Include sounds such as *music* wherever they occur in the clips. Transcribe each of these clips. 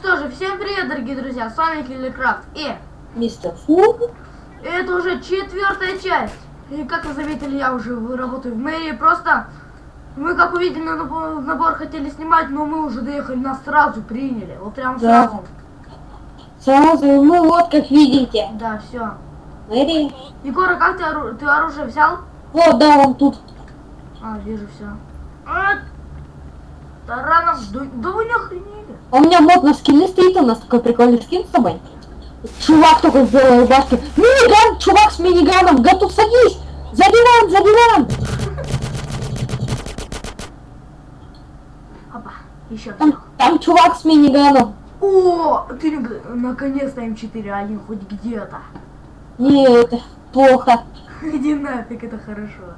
что же, всем привет, дорогие друзья, с вами Киллеркрафт. И Мистер Фу. это уже четвертая часть. И как вы заметили, я уже работаю в мэрии. Просто мы, как увидели, на набор, набор хотели снимать, но мы уже доехали, нас сразу приняли. Вот прям Да. сразу. Сразу мы вот как видите. Да, все. Мэри. Егор, а как ты, ору- ты оружие взял? Вот, да, вон тут. А, вижу все. А, тараном, да, да вы не охренели. А у меня мод на скины стоит, у нас такой прикольный скин с собой. Чувак только в белой рубашке. Миниган, чувак с миниганом, готов, садись! За диван, за диван! Опа, еще Там, там чувак с миниганом. О, ты не- наконец-то М4-1 хоть где-то. Нет, плохо. *laughs* Иди нафиг, это хорошо.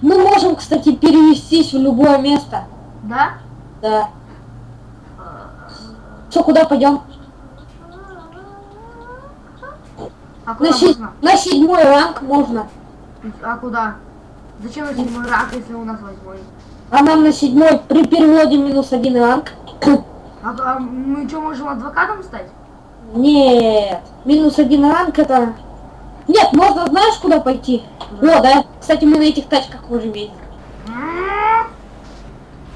Мы можем, кстати, перевестись в любое место. Да? Да. Что, куда пойдем? А куда На, се- на седьмой ранг можно. А куда? Зачем на седьмой ранг, если у нас восьмой? А нам на седьмой при переводе минус один ранг. А, а мы что, можем адвокатом стать? Нет, минус один ранг это... Нет, можно знаешь куда пойти? Куда? О, да. Кстати, мы на этих тачках можем ездить.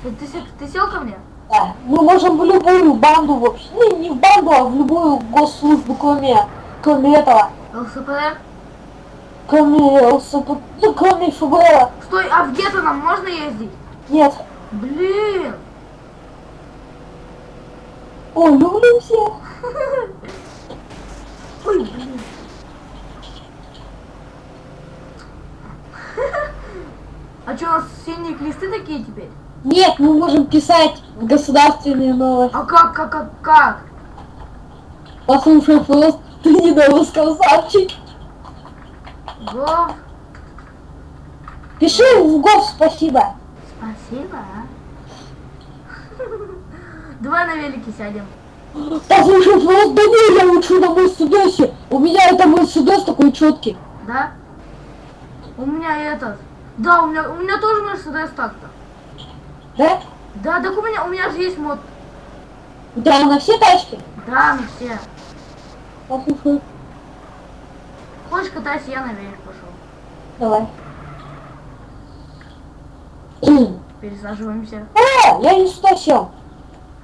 Ты, ты, се- ты сел ко мне? Да. Мы можем в любую банду вообще. Ну, не в банду, а в любую госслужбу, кроме, кроме этого. ЛСПД? Кроме ЛСП, ну, кроме ФБР. Стой, а в гетто нам можно ездить? Нет. Блин! О, люблю всех. *laughs* Ой, блин. А что, у нас синие листы такие теперь? Нет, мы можем писать в государственные новости. А как, как, как, как? Послушай, просто ты недавно красавчик. Гов, Пиши в ГОВ спасибо. спасибо. а. *laughs* Давай на велике сядем. Послушай, просто да не, я учу на Мерседесе. У меня это Мерседес такой четкий. Да? У меня этот. Да, у меня, у меня тоже Мерседес так-то. Да? Да, так у меня, у меня же есть мод. Да, на все тачки. Да, на все. Послушай, Хочешь катайся, я на велик пошел. давай. *clears throat* Пересаживаемся. О, я не сюда сел.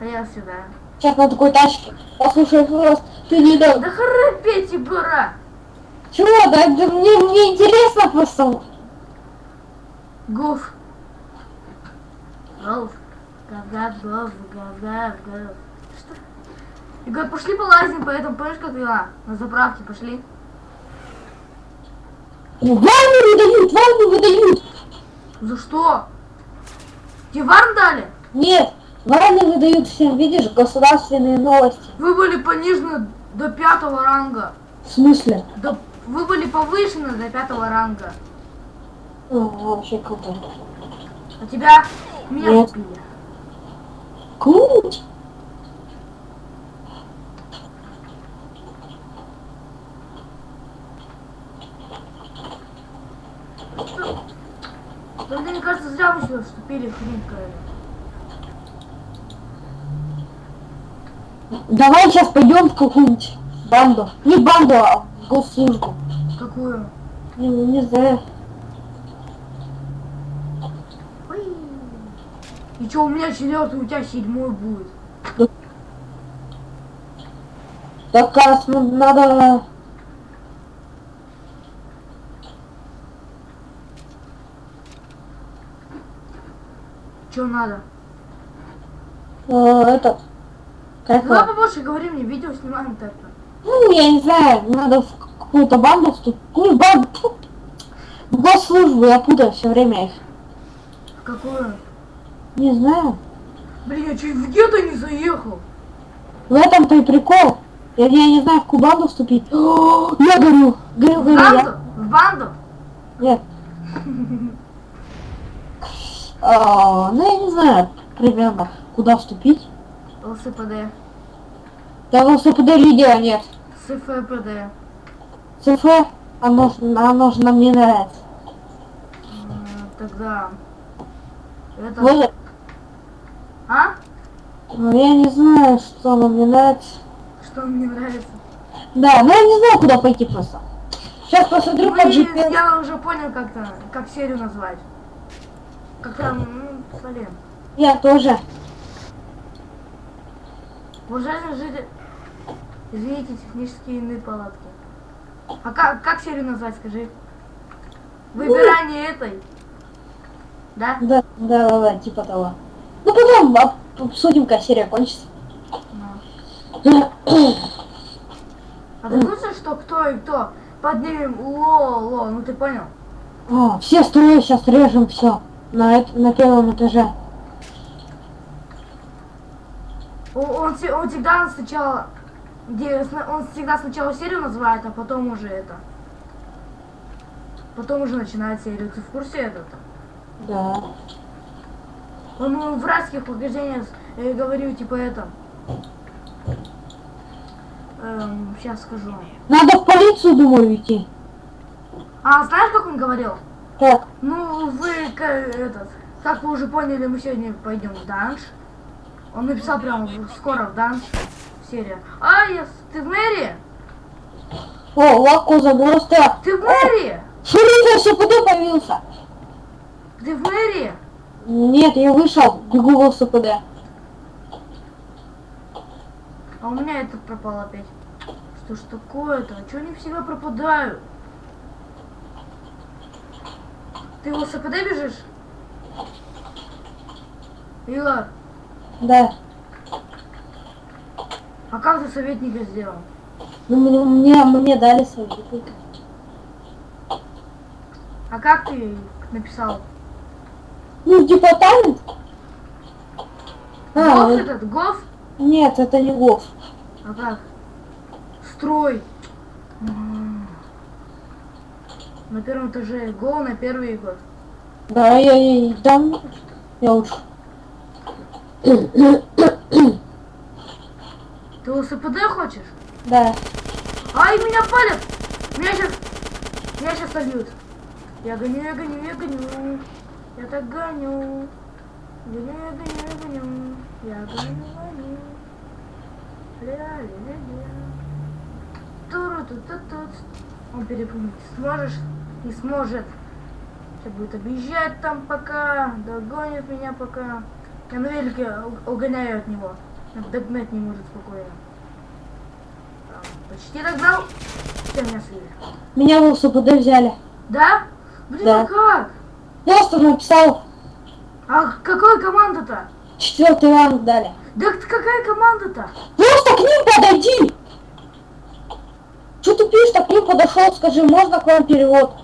А я сюда. Сейчас на такой тачке. Послушай, просто ты не да. Да храпеть, бра! Чего? Да, да мне, мне интересно просто. Гуф. Гуф. Гав-гав, гуф, гав-гав, гуф. Что? Игорь, пошли полазим по этому, помнишь, как я на заправке пошли? Варну выдают, варну выдают. За что? Тебе варн дали? Нет, варны выдают всем, видишь, государственные новости. Вы были понижены до пятого ранга. В смысле? До... Вы были повышены до пятого ранга. Вообще круто. А тебя меня Нет. убили. Круто. Да мне кажется, зря вы сюда вступили, хрень какая-то. Давай сейчас пойдем в какую-нибудь банду. Не банду, а в госслужбу. Какую? Не, не знаю. Ой. Что, у меня четвертый, у тебя седьмой будет. Так раз м- надо... Что надо? э, этот... Как Давай побольше говори мне, видео снимаем так-то. Ну, я не знаю, надо в какую-то банду вступить. Какую банду? В госслужбу я путаю все время их. В какую? Не знаю. Блин, я чуть в гетто не заехал. В этом-то и прикол. Я, я не знаю, в какую банду вступить. О, *gasps* я горю. Горю, В горю. я. банду? В банду? Нет. *laughs* А, ну, я не знаю, примерно, куда вступить. ЛСПД. Да в ЛСПД лидера нет. СФПД. ЦФ, оно, оно же нам не нравится. М, Тогда... Это... Вот, А? Ну, я не знаю, что нам не нравится. Что мне нравится. Да, ну я не знаю, куда пойти просто. Сейчас посмотрю по Ну, GPS. я уже понял, как-то, как серию назвать. Как там, ну, блин. Я тоже. Уважаемые жители... Извините, технические неполадки. А как, как серию назвать, скажи? Выбирание этой. Да? Да, да, да, да, типа того. Ну потом об- обсудим, как серия кончится. А ты слышишь, что кто и кто? Поднимем ло, ло, ну ты понял? О, все строи сейчас режем все на, эт- на первом этаже. Он, се- он всегда сначала... где Он всегда сначала серию называет, а потом уже это. Потом уже начинает серию. Ты в курсе этого? Да. Он в райских похождениях э, говорил типа это. Эм, сейчас скажу. Надо в полицию, думаю, идти. А знаешь, как он говорил? Так, Ну, вы этот, как вы уже поняли, мы сегодня пойдем в данж. Он написал прямо скоро в данж серия. А, я, ты в мэрии? о, лаку заброс так. Ты в мэрии? Шериф СПД появился. Ты в мэрии? Нет, я вышел, бегу в СПД. А у меня этот пропал опять. Что ж такое-то? Чё они всегда пропадают? Ты в СПД бежишь? Ила, Да. а как ты советника сделал? Ну, мне, мне дали советник. А как ты написал? Ну, департамент? А, Гоф ну, этот? Гоф? нет, это не ГОВ. А как? Строй. На первом этаже гол на первый год. Да, я, я там, я уж. Ты УСПД хочешь? Да. Ай, меня палят! Меня сейчас... Меня сейчас сольют. Я гоню, я гоню, я гоню. Я так гоню. Гоню, я гоню, я гоню. Я гоню, гоню. Ля-ля-ля-ля. Туру-ту-ту-тут. Он перепрыгнуть сможешь? Не сможет. Сейчас будет объезжать там пока. Догонит меня пока. Я на велике угоняю от него. Догнать не может спокойно. Почти догнал. Все меня слили. Меня в СПД взяли. Да? Блин, Да. а как? Просто написал, А какой команда-то? четвертый ранг дали. Да какая команда-то? Просто к ним подойди! Че ты пишешь, так к ним подошел, скажи, можно к вам перевод?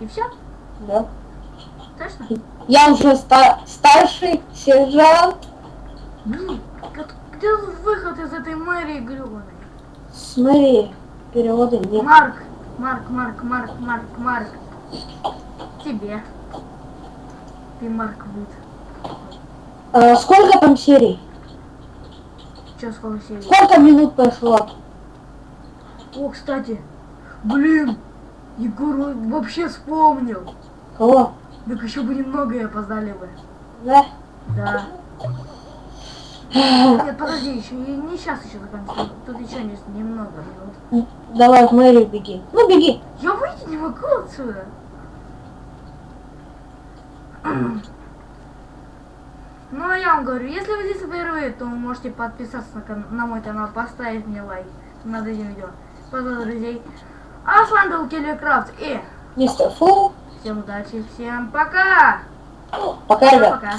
И все? Да. Точно? Я уже ста- старший сержант. Блин, как- где выход из этой мэрии гребаной? Смотри, перевода нет. Марк, Марк, Марк, Марк, Марк, Марк. Тебе. Ты Марк Вуд. А, сколько там серий? Че сколько серий? Сколько минут прошло? О, кстати. Блин, Егор вообще вспомнил. Кого? Так еще бы немного и опоздали бы. Да? Да. Нет, подожди, еще не сейчас еще закончится. Тут еще есть немного минут. Давай в мэрию беги. Ну беги. Я выйти не могу отсюда. *clears throat* Ну, а я вам говорю, если вы здесь впервые, то вы можете подписаться на, кан- на мой канал, поставить мне лайк над этим видео, позвать друзей. А с вами был Киллеркрафт и Мистер Фу. всем удачи, всем пока! Пока, ребят. Пока.